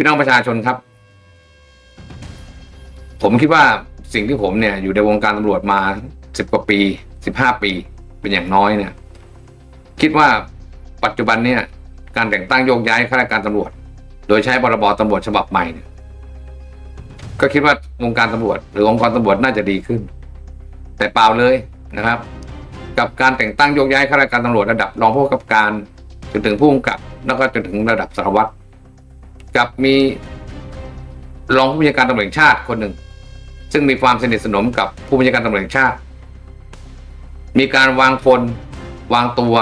พี่น้องประชาชนครับ ผมคิดว่าสิ่งที่ผมเนี่ย อยู่ในวงการตำรวจมาสิบกว่าปีสิบห้าปีเป็นอย่างน้อยเนี่ย คิดว่าปัจจุบันเนี่ย การแต่งตั้งโยกย้ายข้าราชการตำรวจ โดยใช้พรบตำรวจฉบับใหม่เนี่ยก็คิดว่าวงการตำรวจ หรือองค์กรตำรวจน่าจะดีขึ้น แต่เปล่าเลยนะครับ กับการแต่งตั้งโยกย้ายข้าราชการตำรวจระดับรองผู้กำกับการจนถึงผู้กำกับ แล้วก็จนถึงระดับสารวัตร กับมีรองผู้บัญชาการตำรวจแห่งชาติคนหนึ่ง ซึ่งมีความสนิทสนมกับผู้บัญชาการตำรวจแห่งชาติ มีการวางพลวางตัว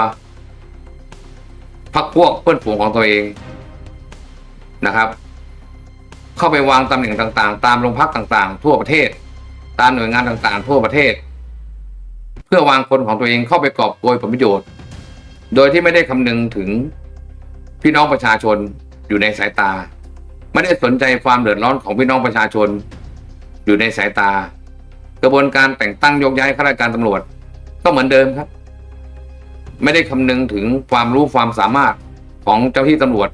พักพวกเพื่อนฝูงของตัวเองนะครับ เข้าไปวางตำแหน่งต่างๆ ตามโรงพักต่างๆ ทั่วประเทศ ตามหน่วยงานต่างๆ ทั่วประเทศ เพื่อวางคนของตัวเองเข้าไปกอบโกยผลประโยชน์ โดยที่ไม่ได้คำนึงถึงพี่น้องประชาชน อยู่ในสายตา ไม่ได้สนใจความเดือดร้อนของพี่น้องประชาชน อยู่ในสายตา กระบวนการแต่งตั้งยกย้ายข้าราชการตำรวจ ก็เหมือนเดิมครับ ไม่ได้คำนึงถึงความรู้ความสามารถของเจ้าที่ตำรวจ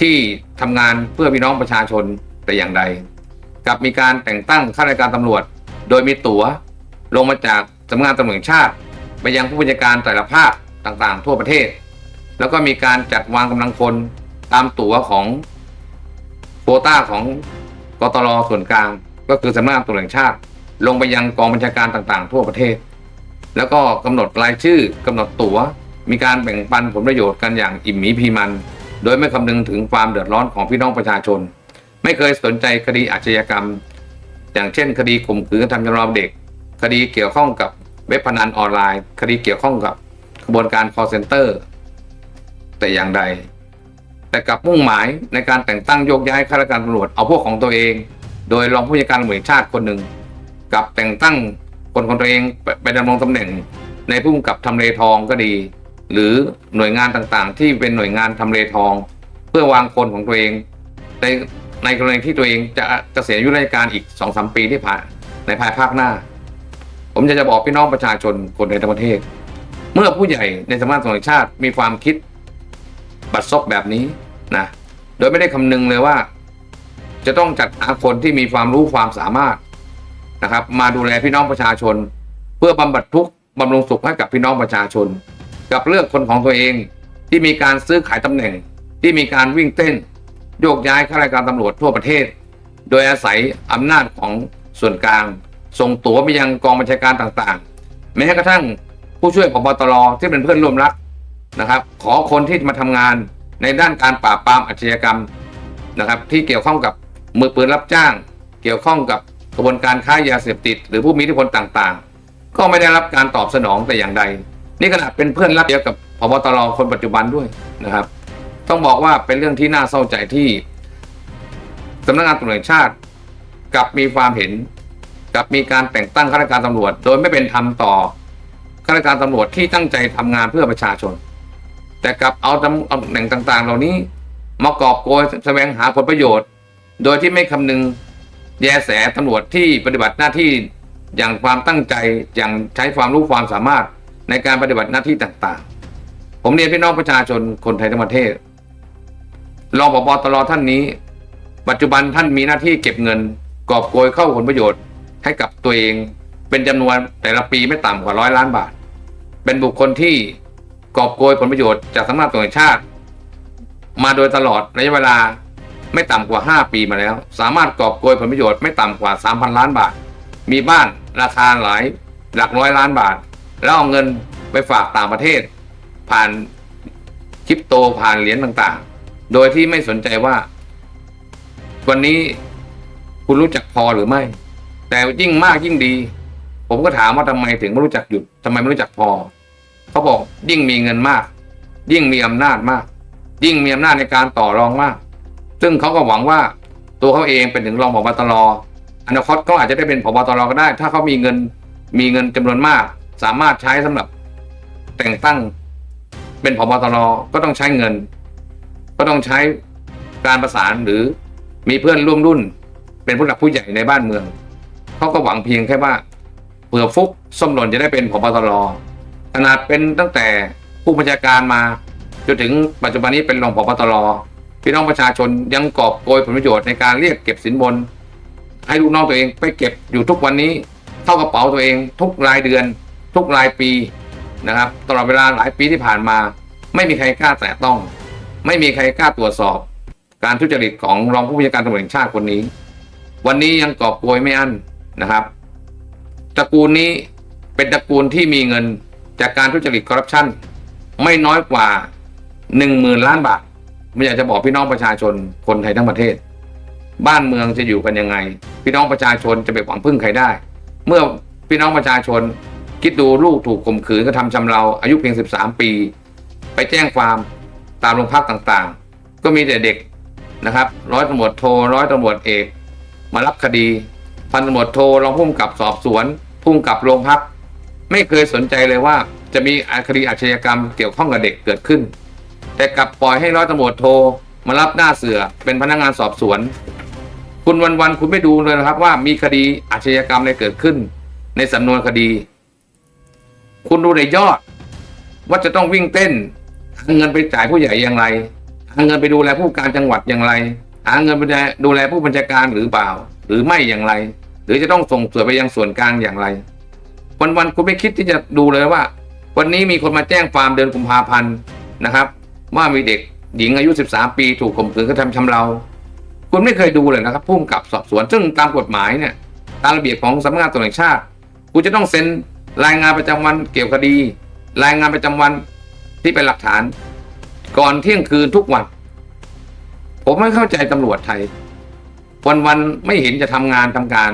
ที่ทำงานเพื่อพี่น้องประชาชนแต่อย่างใดกลับมีการแต่งตั้งข้าราชการตำรวจ โดยมีตั๋ว ลงมาจากสำนักงานตำรวจแห่งชาติ ไปยังผู้บัญชาการแต่ละภาคต่างๆ ทั่วประเทศ แล้วก็มีการจัดวางกำลังคน ตามตั๋วของโควต้าของกตรส่วนกลาง ก็คือสำนักงานตำรวจแห่งชาติ ลงไปยังกองบัญชาการต่างๆ ทั่วประเทศ แล้วก็กำหนดรายชื่อกำหนดตั๋ว มีการแบ่งปันผลประโยชน์กันอย่างอิ่มหมีพีมัน โดยไม่คำนึงถึงความเดือดร้อนของพี่น้องประชาชน ไม่เคยสนใจคดีอาชญากรรม อย่างเช่น คดีข่มขืนกระทำชำเราเด็ก คดีเกี่ยวข้องกับเว็บพนันออนไลน์ คดีเกี่ยวข้องกับกระบวนการ call center แต่อย่างใด แต่กลับมุ่งหมายในการแต่งตั้งโยกย้ายข้าราชการตำรวจเอาพวกของตัวเอง โดยรองผู้บัญชาการตำรวจแห่งชาติคนหนึ่งกับแต่งตั้งคนของตัวเองไปดำรงตำแหน่ง ในผู้กำกับทำเลทองก็ดี หรือหน่วยงานต่างๆ ที่เป็นหน่วยงานทำเลทอง เพื่อวางคนของตัวเอง ในในกรณีที่ตัวเองจะจะเกษียณอายุราชการอีกสองสามปีที่ผ่านในภายภาคหน้า ผมจะจะบอกพี่น้องประชาชนคนในทั้งประเทศ เมื่อผู้ใหญ่ในสำนักงานตำรวจแห่งชาติมีความคิด บัดซบแบบนี้นะโดยไม่ได้คำนึงเลยว่า จะต้องจัดหาคนที่มีความรู้ความสามารถนะครับ มาดูแลพี่น้องประชาชน เพื่อบำบัดทุกข์บำรุงสุขให้กับพี่น้องประชาชน กับเลือกคนของตัวเองที่มีการซื้อขายตำแหน่ง ที่มีการวิ่งเต้น โยกย้ายข้าราชการตำรวจทั่วประเทศ โดยอาศัยอำนาจของส่วนกลาง ส่งตั๋วไปยังกองบัญชาการต่างๆ แม้กระทั่งผู้ช่วยผบตรที่เป็นเพื่อนร่วมรัก นะครับ ขอคนที่มาทำงานในด้านการปราบปรามอาชญากรรมนะครับ ที่เกี่ยวข้องกับมือปืนรับจ้าง เกี่ยวข้องกับกระบวนการค้ายาเสพติด หรือผู้มีอิทธิพลต่างๆ ก็ไม่ได้รับการตอบสนองแต่อย่างใด นี่ขนาดเป็นเพื่อนรักเดียวกับพบตรคนปัจจุบันด้วยนะครับ ต้องบอกว่าเป็นเรื่องที่น่าเศร้าใจที่สำนักงานตำรวจชาติกลับมีความเห็นกับมีการแต่งตั้งข้าราชการตำรวจ โดยไม่เป็นธรรมต่อข้าราชการตำรวจที่ตั้งใจทำงานเพื่อประชาชน แต่กลับเอาตำแหน่งต่างๆ เหล่านี้ มากอบโกยแสวงหาผลประโยชน์ โดยที่ไม่คำนึงแยแสตำรวจที่ปฏิบัติหน้าที่อย่างความตั้งใจอย่างใช้ความรู้ความสามารถในการปฏิบัติหน้าที่ต่างๆ ผมเรียนพี่น้องประชาชนคนไทยทั้งประเทศรองผบตรท่านนี้ ปัจจุบันท่านมีหน้าที่เก็บเงิน กอบโกยเข้าผลประโยชน์ ให้กับตัวเอง เป็นจำนวนแต่ละปีไม่ต่ำกว่าร้อยล้านบาท เป็นบุคคลที่ กอบโกยผลประโยชน์จากสำนักงานตำรวจแห่งชาติ มาโดยตลอดระยะเวลาไม่ต่ำกว่า 5 ปีมาแล้ว สามารถกอบโกยผลประโยชน์ไม่ต่ำกว่า 3,000 ล้านบาท มีบ้านราคาหลายหลักร้อยล้านบาท แล้วเอาเงินไปฝากต่างประเทศ ผ่านคริปโตผ่านเหรียญต่างๆ โดยที่ไม่สนใจว่า วันนี้คุณรู้จักพอหรือไม่ แต่ยิ่งมากยิ่งดี ผมก็ถามว่าทำไมถึงไม่รู้จักหยุดทำไมไม่รู้จักพอ เขาบอกยิ่งมีเงินมาก ยิ่งมีอำนาจมาก ยิ่งมีอำนาจในการต่อรองมาก ซึ่งเขาก็หวังว่าตัวเขาเองเป็นถึงรองผบตรอนาคตก็อาจจะได้เป็นผบตรก็ได้ ถ้าเขามีเงินมีเงินจำนวนมาก สามารถใช้สำหรับแต่งตั้งเป็นผบตรก็ต้องใช้เงิน ก็ต้องใช้การประสานหรือมีเพื่อนร่วมรุ่น เป็นผู้หลักผู้ใหญ่ในบ้านเมืองเขาก็หวังเพียงแค่ว่าเผื่อฟุกส้มหล่นจะได้เป็นผบตร ขนาดเป็นตั้งแต่ผู้บัญชาการมาจนถึงปัจจุบันนี้เป็นรองผบตรพี่น้องประชาชนยังกอบโกยผลประโยชน์ในการเรียกเก็บสินบน ให้ลูกน้องตัวเองไปเก็บอยู่ทุกวันนี้เข้ากระเป๋าตัวเอง ทุกรายเดือน ทุกรายปีนะครับตลอดเวลาหลายปีที่ผ่านมา ไม่มีใครกล้าแตะต้อง ไม่มีใครกล้าตรวจสอบ การทุจริตของรองผู้บัญชาการตำรวจแห่งชาติคนนี้ วันนี้ยังกอบโกยไม่อั้นนะครับตระกูลนี้เป็นตระกูลที่มีเงิน จากการทุจริตคอร์รัปชันไม่น้อยกว่าหนึ่งหมื่นล้านบาทไม่อยากจะบอกพี่น้องประชาชนคนไทยทั้งประเทศ บ้านเมืองจะอยู่กันยังไง พี่น้องประชาชนจะไปหวังพึ่งใครได้ เมื่อพี่น้องประชาชนคิดดูลูกถูกข่มขืนกระทำชำเราอายุเพียง 13 ปี ไปแจ้งความตามโรงพักต่างๆ ก็มีแต่เด็กนะครับ ร้อยตำรวจโทร้อยตำรวจเอก มารับคดี พันตำรวจโทรองผู้กำกับสอบสวนผู้กำกับโรงพัก ไม่เคยสนใจเลยว่าจะมีอคดีอาชญากรรมเกี่ยวข้องกับเด็กเกิดขึ้น แต่กลับปล่อยให้ร้อยตำรวจโทรมารับหน้าเสือเป็นพนักงานสอบสวน คุณวันๆคุณไม่ดูเลยนะครับว่ามีคดีอาชญากรรมอะไรเกิดขึ้น ในสำนวนคดี คุณดูในยอด ว่าจะต้องวิ่งเต้นหาเงินไปจ่ายผู้ใหญ่อย่างไรหาเงินไปดูแลผู้การจังหวัดอย่างไรหาเงินไปดูแลผู้บัญชาการหรือเปล่า หรือไม่อย่างไร หรือจะต้องส่งเสือไปยังส่วนกลางอย่างไร วันๆคุณไม่คิดที่จะดูเลยว่า วันนี้มีคนมาแจ้งความเดือนกุมภาพันธ์นะครับ ว่ามีเด็กหญิงอายุ 13 ปี ถูกข่มขืนกระทำชำเราคุณไม่เคยดูเลยนะครับผู้กำกับสอบสวนซึ่งตามกฎหมายเนี่ยตามระเบียบของสำนักงานตำรวจแห่งชาติ คุณจะต้องเซ็นรายงานประจำวันเกี่ยวกับคดี รายงานประจำวันที่เป็นหลักฐาน ก่อนเที่ยงคืนทุกวัน ผมไม่เข้าใจตำรวจไทย วันๆไม่เห็นจะทำงานทำการ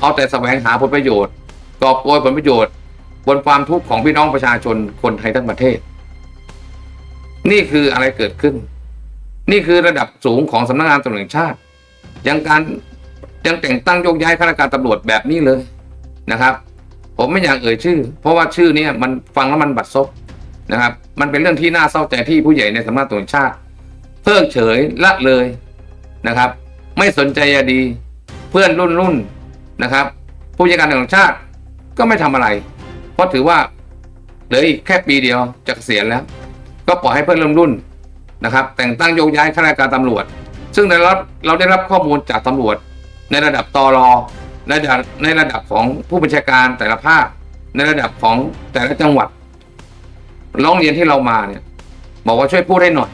เอาแต่แสวงหาผลประโยชน์ กอบโกยผลประโยชน์ บนความทุกข์ของพี่น้องประชาชนคนไทยทั้งประเทศ นี่คืออะไรเกิดขึ้น นี่คือระดับสูงของสำนักงานตำรวจแห่งชาติ ยังการยังแต่งตั้งโยกย้ายข้าราชการตำรวจแบบนี้เลยนะครับ ผมไม่อยากเอ่ยชื่อ เพราะว่าชื่อเนี้มันฟังแล้วมันบัดซบนะครับ มันเป็นเรื่องที่น่าเศร้าใจที่ผู้ใหญ่ในสำนักงานตำรวจแห่งชาติ เพิกเฉยละเลยนะครับ ไม่สนใจยาดี เพื่อนรุ่นรุ่นนะครับ ผู้จัดการตำรวจแห่งชาติ ก็ไม่ทำอะไร เพราะถือว่าเหลืออีกแค่ปีเดียวจะเกษียณแล้ว ก็ปล่อยให้เพื่อนรุ่นรุ่นนะครับ แต่งตั้งโยกย้ายข้าราชการตำรวจ ซึ่งในรับเราได้รับข้อมูลจากตำรวจ ในระดับตอรอในระดับในระดับของผู้บัญชาการแต่ละภาค ในระดับของแต่ละจังหวัดร้องเรียนที่เรามาเนี่ยบอกว่าช่วยพูดให้หน่อย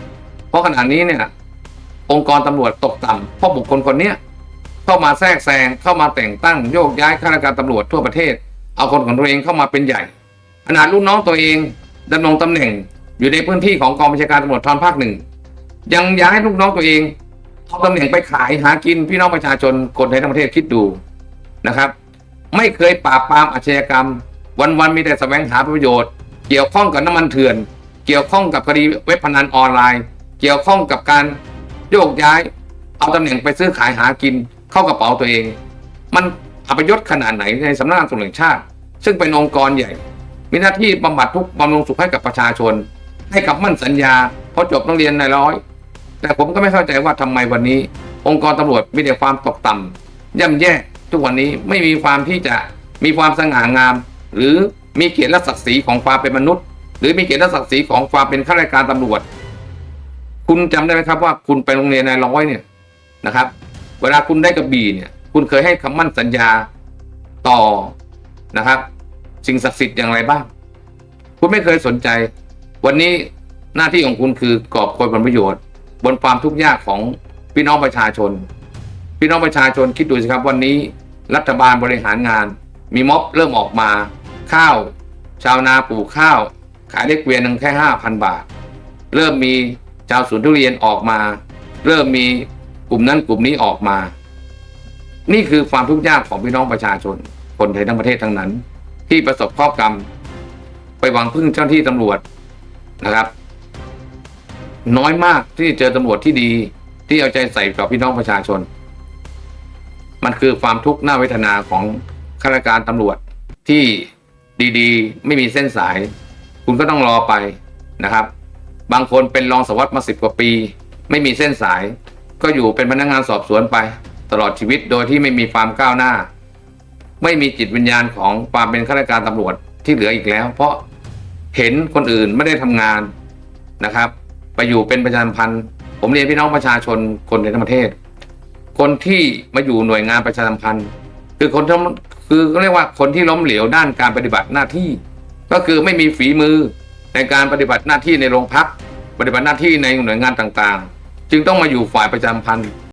เพราะขณะนี้เนี่ย องค์กรตำรวจตกต่ำเพราะบุคคลคนเนี้ยเข้ามาแทรกแซงเข้ามาแต่งตั้งโยกย้ายข้าราชการตำรวจทั่วประเทศ เอาคนของตัวเองเข้ามาเป็นใหญ่ขนาดลูกน้องตัวเองดำรงตำแหน่งอยู่ในพื้นที่ของกองบัญชาการตำรวจทอนภาคหนึ่งยังย้ายลูกน้องตัวเองเอาตำแหน่งไปขายหากินพี่น้องประชาชนคนไทยทั้งประเทศคิดดูนะครับ ไม่เคยปราบปรามอาชญากรรม วันๆมีแต่แสวงหาประโยชน์ เกี่ยวข้องกับน้ำมันเถื่อน เกี่ยวข้องกับคดีเว็บพนันออนไลน์ เกี่ยวข้องกับการโยกย้าย เอาตำแหน่งไปซื้อขายหากินเข้ากระเป๋าตัวเอง มัน อัปยศขนาดไหนในสำนักงานตำรวจแห่งชาติ ซึ่งเป็นองค์กรใหญ่ มีหน้าที่บำบัดทุกบำรุงสุขให้กับประชาชน ให้กับมั่นสัญญาเพราะจบโรงเรียนในร้อย แต่ผมก็ไม่เข้าใจว่าทำไมวันนี้ องค์กรตำรวจมีแต่ความตกต่ำย่ำแย่ทุกวันนี้ไม่มีความที่จะมีความสง่างาม หรือมีเกียรติและศักดิ์ศรีของความเป็นมนุษย์ หรือมีเกียรติและศักดิ์ศรีของความเป็นข้าราชการตำรวจ คุณจำได้ไหมครับว่าคุณไปโรงเรียนในร้อยเนี่ยนะครับ เวลาคุณได้กระบี่เนี่ย คุณเคยให้คำมั่นสัญญาต่อนะครับ สิ่งศักดิ์สิทธิ์อย่างไรบ้าง คุณไม่เคยสนใจ วันนี้หน้าที่ของคุณคือกอบโกยผลประโยชน์ บนความทุกข์ยากของพี่น้องประชาชน พี่น้องประชาชนคิดดูสิครับ วันนี้รัฐบาลบริหารงาน มีม็อบเริ่มออกมา ข้าว ชาวนาปลูกข้าว ขายได้เกวียนหนึ่งแค่ห้าพันบาท เริ่มมีชาวสวนทุเรียนออกมา เริ่มมีกลุ่มนั้นกลุ่มนี้ออกมา นี่คือความทุกข์ยากของพี่น้องประชาชน คนไทยทั้งประเทศทั้งนั้น ที่ประสบข้อกรรม ไปหวังพึ่งเจ้าหน้าที่ตำรวจนะครับ น้อยมากที่เจอตำรวจที่ดีที่เอาใจใส่กับพี่น้องประชาชน มันคือความทุกข์หน้าเวทนาของข้าราชการตำรวจที่ดีๆ ไม่มีเส้นสาย คุณก็ต้องรอไปนะครับ บางคนเป็นรองสวัสดิ์มาสิบกว่าปี ไม่มีเส้นสาย ก็อยู่เป็นพนักงานสอบสวนไป ตลอดชีวิตโดยที่ไม่มีความก้าวหน้า ไม่มีจิตวิญญาณของความเป็นข้าราชการตำรวจที่เหลืออีกแล้ว เพราะเห็นคนอื่นไม่ได้ทำงานนะครับ ไปอยู่เป็นประชาพันธ์ผมเรียนพี่น้องประชาชนคนในทั้งประเทศ คนที่มาอยู่หน่วยงานประชาสัมพันธ์ คือคนที่คือเขาเรียกว่าคนที่ล้มเหลวด้านการปฏิบัติหน้าที่ ก็คือไม่มีฝีมือในการปฏิบัติหน้าที่ในโรงพัก ปฏิบัติหน้าที่ในหน่วยงานต่างๆ จึงต้องมาอยู่ฝ่ายประชาพันธ์